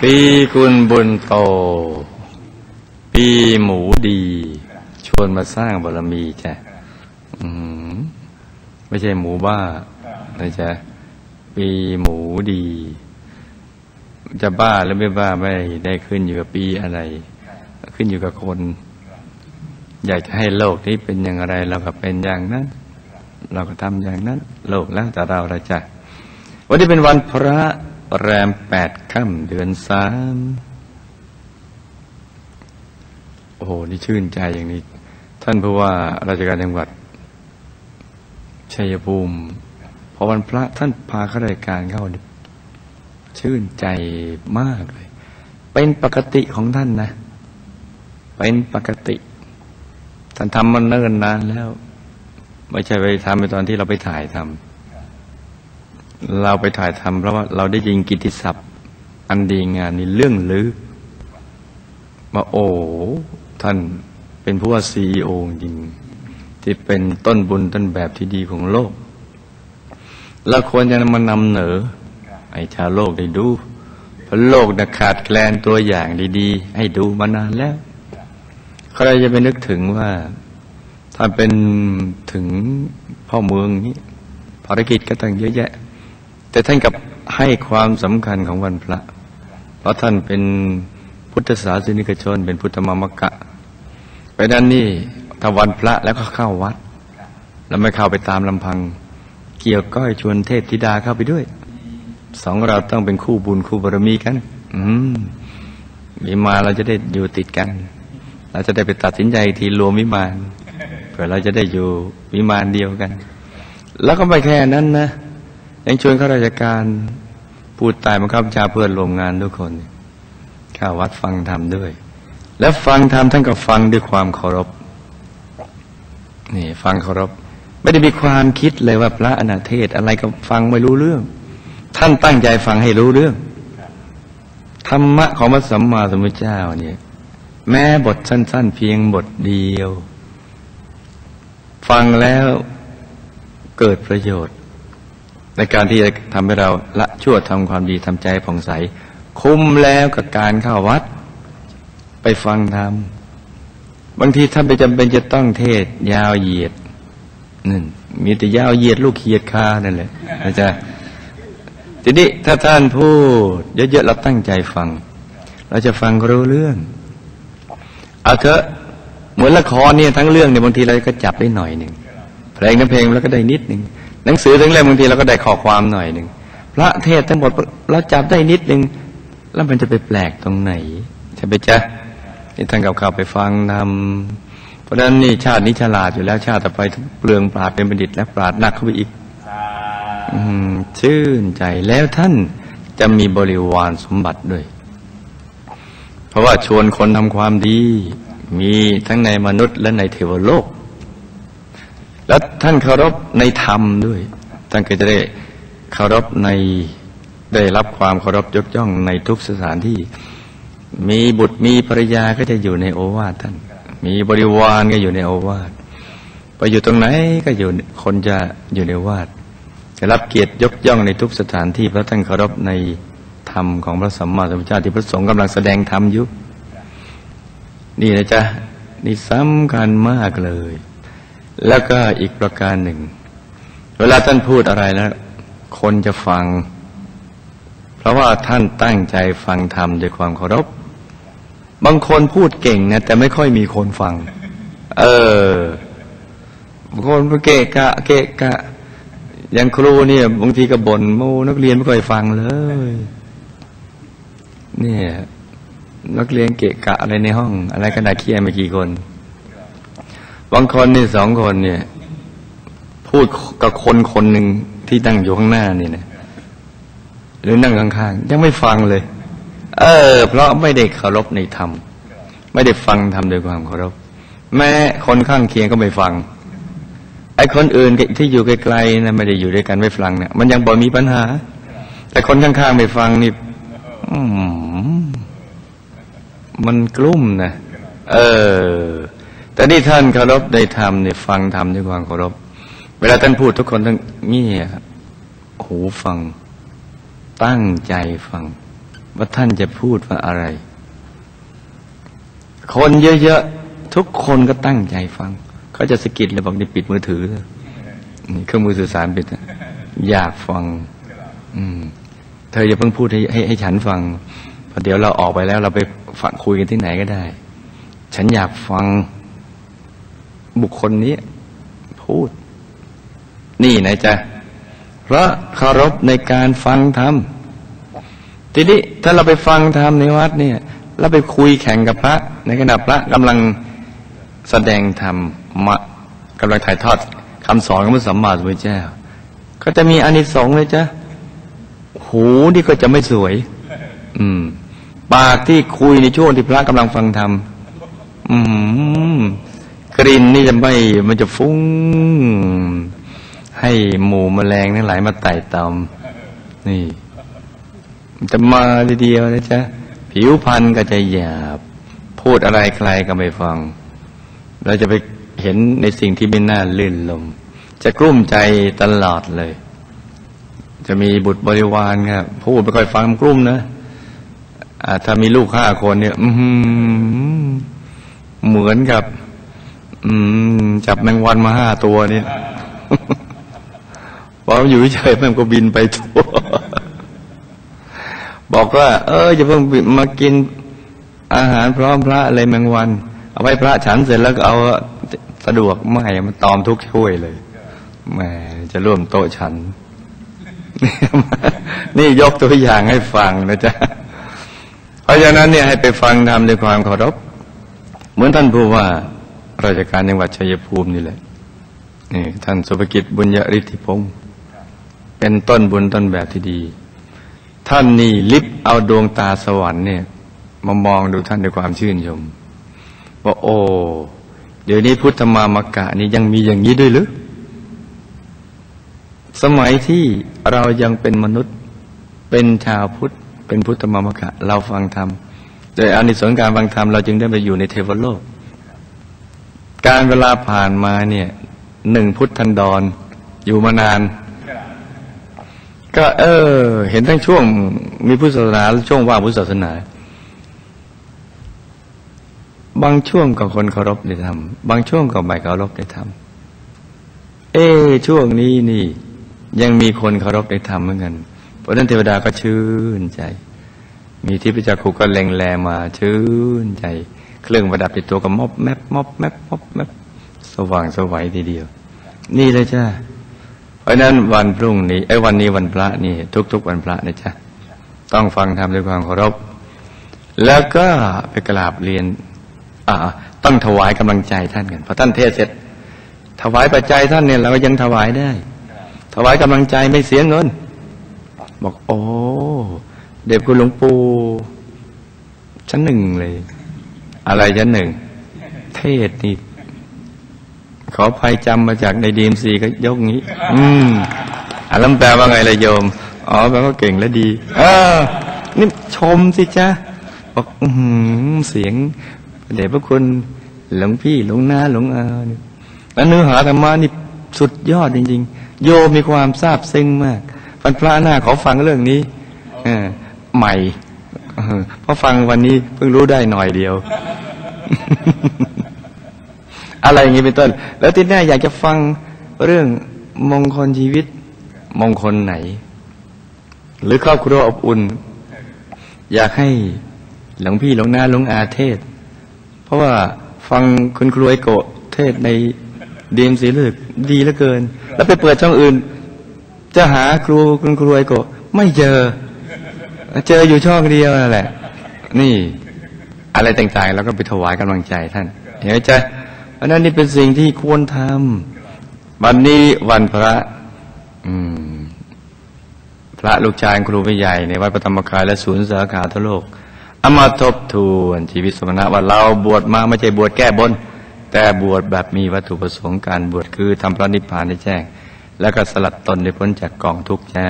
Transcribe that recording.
ปีกุลบุญโต ปีหมูดี ชวนมาสร้างบารมีจ้ะไม่ใช่หมูบ้านะจ๊ะปีหมูดี จะบ้าหรือไม่บ้าไม่ได้ขึ้นอยู่กับปีอะไร ขึ้นอยู่กับคน อยากจะให้โลกนี้เป็นอย่างไร เราก็เป็นอย่างนั้น เราก็ทำอย่างนั้น โลกแล้วแต่เราละจ้ะวันนี้เป็นวันพระ แรมแปดค่ำเดือนสามโอ้โห นี่ชื่นใจอย่างนี้ ท่านผู้ว่าราชการจังหวัดชัยภูมิพอวันพระท่านพาข้าราชการเข้า ชื่นใจมากเลย เป็นปกติของท่านนะ เป็นปกติ ท่านทำมันเนิ่นนานแล้ว ไม่ใช่ไปทำในตอนที่เราไปถ่ายทำ เราไปถ่ายทำเพราะว่าเราได้ยินกิติศัพท์ อันดีงานนี้เรื่องลือมาโอ้ท่านเป็นผู้ว่าซีโอจริง ที่เป็นต้นบุญต้นแบบที่ดีของโลกเราควรจะมานำเหนอให้ชาวโลกได้ดูเพราะโลกนะขาดแคลนตัวอย่างดีๆ ให้ดูมานานแล้ว ใครจะไปนึกถึงว่าท่าเป็นถึงพ่อเมืองนี้ภารกิจก็ตั้งเยอะแยะ แต่ท่านกับให้ความสำคัญของวันพระ เพราะท่านเป็นพุทธศาสนิกชน เป็นพุทธมามกะไปนั้นนี่ถ้าวันพระแล้วก็เข้าวัด แล้วไม่เข้าไปตามลำพัง เกี่ยวก้อยชวนเทพธิดาเข้าไปด้วย สองเราต้องเป็นคู่บุญคู่บารมีกัน อืมมีมาเราจะได้อยู่ติดกัน เราจะได้ไปตัดสินใจทีรวมวิมานเพื่อเราจะได้อยู่วิมานเดียวกัน แล้วก็ไม่แค่นั้นนะ ยังชวนข้าราชการพูดตายบังคับชาเพื่อนรวมงานทุกคนข้าวัดฟังธรรมด้วย แล้วฟังธรรมท่านก็ฟังด้วยความเคารพนี่ฟังเคารพ ไม่ได้มีความคิดเลยว่าพระอนาเทศอะไรก็ฟังไม่รู้เรื่อง ท่านตั้งใจฟังให้รู้เรื่องธรรมะของพระสัมมาสัมพุทธเจ้าเนี่ยแม้บทสั้น ๆ เพียงบทเดียว ฟังแล้วเกิดประโยชน์ ในการที่จะทำให้เราละชั่วทำความดีทำใจผ่องใส คุ้มแล้วกับการเข้าวัด ไปฟังธรรมบางทีท่านไปจำเป็นจะต้องเทศยาวเหยียดนั่นมีแต่ยาวเหยียดลูกเขียดคานั่นแหละนะจ๊ะทีนี้ถ้าท่านพูด เยอะๆเราตั้งใจฟัง เราจะฟังรู้เรื่องเอาเถอะเหมือนละครเนี่ยทั้งเรื่องเนี่ยบางทีเราก็จับได้หน่อยหนึ่งเพลงน้ำเพลงแล้วก็ได้นิดหนึ่ง หนังสือทั้งเล่มบางทีเราก็ได้ข้อความหน่อยหนึ่งพระเทศทั้งหมดเราจับได้นิดหนึ่งแล้วมันจะไปแปลกตรงไหนใช่ไหมจ๊ะนี่ท่านกับข่าวไปฟังนำเพราะฉะนั้นนี่ชาตินี้ฉลาดอยู่แล้วชาติต่อไปเปลืองปราดเป็นบัณฑิตและปราดหนักเข้าไปอีกอชื่นใจแล้วท่านจะมีบริวารสมบัติด้วย เพราะว่าชวนคนทำความดี มีทั้งในมนุษย์และในเทวโลก แล้วท่านเคารพในธรรมด้วย ท่านก็จะได้เคารพในได้รับความเคารพยกย่องในทุกสถานที่ มีบุตรมีภรรยาก็จะอยู่ในโอวาทท่าน มีบริวารก็อยู่ในโอวาทไปอยู่ตรงไหนก็อยู่คนจะอยู่ในวาดจะรับเกียรติยกย่องในทุกสถานที่เพราะท่านเคารพในธรรมของพระสัมมาสัมพุทธเจ้าที่พระสงฆ์กำลังแสดงธรรมอยู่นี่นะจ๊ะนี่สำคัญมากเลย แล้วก็อีกประการหนึ่ง เวลาท่านพูดอะไรแล้ว คนจะฟัง เพราะว่าท่านตั้งใจฟังธรรมด้วยความเคารพ บางคนพูดเก่งนะ แต่ไม่ค่อยมีคนฟัง เออบางคนเกะกะ เกะกะ อย่างครูเนี่ยบางทีก็บ่นโมนักเรียนไม่ค่อยฟังเลย เนี่ยนักเรียนเกะกะอะไรในห้อง อะไรขนาดเคียไม่กี่คน บางคนนี่สองคนเนี่ย พูดกับคนคนหนึ่งที่นั่งอยู่ข้างหน้านี่นะหรือนั่งข้างๆยังไม่ฟังเลย เออ เพราะไม่ได้เคารพในธรรมไม่ได้ฟังธรรมโดยความเคารพ แม้คนข้างเคียงก็ไม่ฟังไอ้คนอื่นที่อยู่ไกลๆนะไม่ได้อยู่ด้วยกันไม่ฟังเนี่ยมันยังบ่มีปัญหา แต่คนข้างๆไม่ฟังนี่มันกลุ้มนะเออ แต่นี่ท่านเคารพในธรรมเนี่ยฟังธรรมด้วยความเคารพ เวลาท่านพูดทุกคนต้องเงี่ยหูฟัง ตั้งใจฟัง ว่าท่านจะพูดว่าอะไร คนเยอะๆทุกคนก็ตั้งใจฟัง เขาจะสะกิดเลยบอกนี่ปิดมือถือเลยนี่เครื่องมือสื่อสารปิดอยากฟัง อืม เธออย่าเพิ่งพูดให้ให้ให้ฉันฟังเพราะเดี๋ยวเราออกไปแล้วเราไปฟังคุยกันที่ไหนก็ได้ ฉันอยากฟัง บุคคลนี้พูด นี่นะจ๊ะเพราะเคารพในการฟังธรรมทีนี้ถ้าเราไปฟังธรรมในวัดเนี่ยเราไปคุยแข่งกับพระ ในขณะพระกำลังแสดงธรรมมะกำลังถ่ายทอดคำสอนของพระสัมมาสัมพุทธเจ้า ก็จะมีอานิสงส์เลยจ้ะหูนี่ก็จะไม่สวย อืม ปากที่คุยในช่วงที่พระกำลังฟังธรรมอืม กลิ่นนี่จะไม่มันจะฟุ้ง ให้หมูแมลงทั้งหลายมาไต่ตอมนี่ มันจะมาทีเดียวนะจ๊ะ ผิวพรรณก็จะหยาบ พูดอะไรใครก็ไม่ฟัง เราจะไปเห็นในสิ่งที่ไม่น่าลื่นลม จะกลุ้มใจตลอดเลย จะมีบุตรบริวารครับพูดไม่ค่อยฟังกลุ้มนะอ่าถ้ามีลูกห้าคนเนี่ยเหมือนกับ อืม จับแมงวันมาห้าตัวเนี่ยพออยู่เฉยมันก็บินไปทั่ว บอกว่า เอออย่าเพิ่งมากินอาหารพร้อมพระอะไรแมงวัน เอาไว้พระฉันเสร็จแล้วก็เอาสะดวกไม่มันตอมทุกช่วยเลยแหมจะร่วมโต๊ะฉัน นี่ยกตัวอย่างให้ฟังนะจ๊ะเพราะฉะนั้นเนี่ยให้ไปฟังทำด้วยความเคารพเหมือนท่านผู้ว่า ราชการจังหวัดชัยภูมินี่แหละนี่ท่านสุภกิจบุญยฤทธิพงศ์เป็นต้นบุญต้นแบบที่ดี ท่านนี่ลิบเอาดวงตาสวรรค์เนี่ยมามองดูท่านด้วยความชื่นชมว่าโอ้เดี๋ยวนี้พุทธมามกะนี่ยังมีอย่างนี้ด้วยหรือสมัยที่เรายังเป็นมนุษย์เป็นชาวพุทธ เป็นพุทธมามกะ เราฟังธรรมโดยอานิสงส์การฟังธรรมเราจึงได้ไปอยู่ในเทวโลก การเวลาผ่านมาเนี่ยหนึ่งพุทธันดรอยู่มานาน ก็เออ เห็นทั้งช่วงมีพุทธศาสนาและช่วงว่างพุทธศาสนา บางช่วงก็คนเคารพในธรรมบางช่วงก็ไม่เคารพในธรรมเออช่วงนี้นี่ ยังมีคนเคารพในธรรมเหมือนกัน เพราะนั้นเทวดาก็ชื่นใจ มีที่พิจักขุก็เล็งแลมาชื่นใจ เครื่องประดับในตัวก็มอบแมบมอบแมบมอบแมบสว่างสวัยทีเดียว นี่เลยจ้าเพราะนั้นวันพรุ่งนี้ไอ้วันนี้วันพระนี่ ทุก ๆ วันพระนะจ๊ะต้องฟังธรรมด้วยความเคารพ แล้วก็ไปกราบเรียนอ่าต้องถวายกำลังใจท่านกันพอท่านเทศเสร็จ ถวายปัจจัยท่านเนี่ยเราก็ยังถวายได้ ถวายกำลังใจไม่เสียเงิน บอกโอ้เด็กคุณหลวงปู่ชั้นหนึ่งเลย อะไรชั้นหนึ่ง เทศนี่ขอภัยจำมาจากในดีมซีก็ยกงี้ อืมอ่านแล้วแปลว่าไงละโยม อ๋อแปลว่าเก่งและดี เออ นี่ชมสิจ๊ะบอกอือหือเสียงเดชพระคุณหลวงพี่หลวงนาหลวงอาเนี่ยแล้วเนื้อหาธรรมะนี่สุดยอดจริง ๆ โยมมีความซาบซึ้งมากวันพระหน้าขอฟังเรื่องนี้อใหม่เออเพราะฟังวันนี้เพิ่งรู้ได้หน่อยเดียว อะไรอย่างนี้เป็นต้น แล้วที่แน่อยากจะฟังเรื่องมงคลชีวิต มงคลไหน หรือครอบครัวอบอุ่น อยากให้หลวงพี่หลวงนาหลวงอาเทศ เพราะว่าฟังคุณครูไอโกะเทศในดีมสีเลือกดีเหลือเกิน แล้วไปเปิดช่องอื่น จะหาครูคุณครูไอโกะไม่เจอ เจออยู่ช่องเดียวนั่นแหละ นี่ อะไรต่างๆ แล้วก็ไปถวายกำลังใจท่านเห็นไหมจ๊ะเพราะนั้นนี่เป็นสิ่งที่ควรทำวันนี้วันพระพระลูกชายครูผู้ใหญ่ในวัดปฐมกายและศูนย์สาขาทั่วโลกเอามาทบทวนชีวิตสมณะว่าเราบวชมาไม่ใช่บวชแก้บน แต่บวชแบบมีวัตถุประสงค์การบวชคือทำพระนิพพานให้แจ้ง แล้วก็สลัดตนให้พ้นจากกองทุกข์แจ้